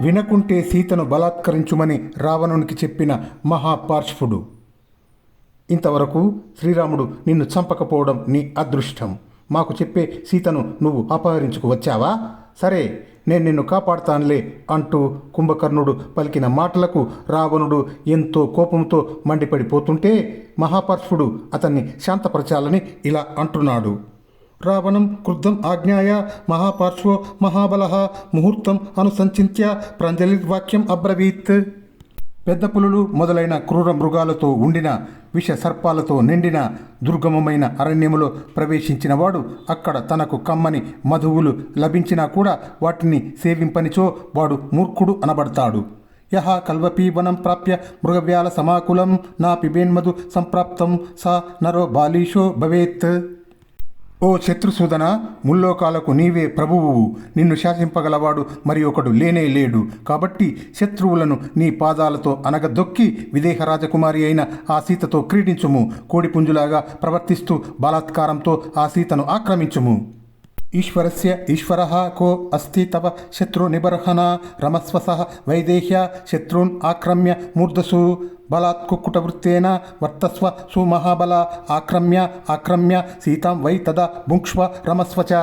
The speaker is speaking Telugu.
వినకుంటే సీతను బలాత్కరించుమని రావణునికి చెప్పిన మహాపార్శ్వుడు. ఇంతవరకు శ్రీరాముడు నిన్ను చంపకపోవడం నీ అదృష్టం. మాకు చెప్పే సీతను నువ్వు అపహరించుకు వచ్చావా? సరే నేను నిన్ను కాపాడుతానులే అంటూ కుంభకర్ణుడు పలికిన మాటలకు రావణుడు ఎంతో కోపంతో మండిపడిపోతుంటే మహాపార్శ్వుడు అతన్ని శాంతపరచాలని ఇలా అంటున్నాడు. రావణం క్రుద్ధం ఆజ్ఞాయ మహాపార్శ్వో మహాబల ముహూర్తం అనుసంచింత్య ప్రాంజలిర్వాక్యం అబ్రవీత్. పెద్ద పులులు మొదలైన క్రూర మృగాలతో ఉండిన విష సర్పాలతో నిండిన దుర్గమమైన అరణ్యములో ప్రవేశించినవాడు అక్కడ తనకు కమ్మని మధువులు లభించినా కూడా వాటిని సేవింపనిచో వాడు మూర్ఖుడు అనబడతాడు. యహ కల్వపీవనం ప్రాప్య మృగవ్యాల సమాకులం నా పిబేన్మధు సంప్రాప్తం సా నరో బాలీషో భవేత్. ఓ శత్రుసూదన ముల్లోకాలకు నీవే ప్రభువు. నిన్ను శాసింపగలవాడు మరి ఒకడు లేనే లేడు. కాబట్టి శత్రువులను నీ పాదాలతో అనగదొక్కి విదేహ రాజకుమారి అయిన ఆ సీతతో క్రీడించుము. కోడిపుంజులాగా ప్రవర్తిస్తూ బలాత్కారంతో ఆ సీతను ఆక్రమించుము. ఈశ్వరస్య ఈశ్వర కో అస్తి తవ శత్రు నిబర్హణ రమస్వ వైదేహ్య శత్రున్ ఆక్రమ్య మూర్ధసు బలాత్ కుక్కుటవృత్తేన వర్తస్వ సుమహాబల ఆక్రమ్య ఆక్రమ్య సీతాం వై తదా భుంక్ష్వ రమస్వ చ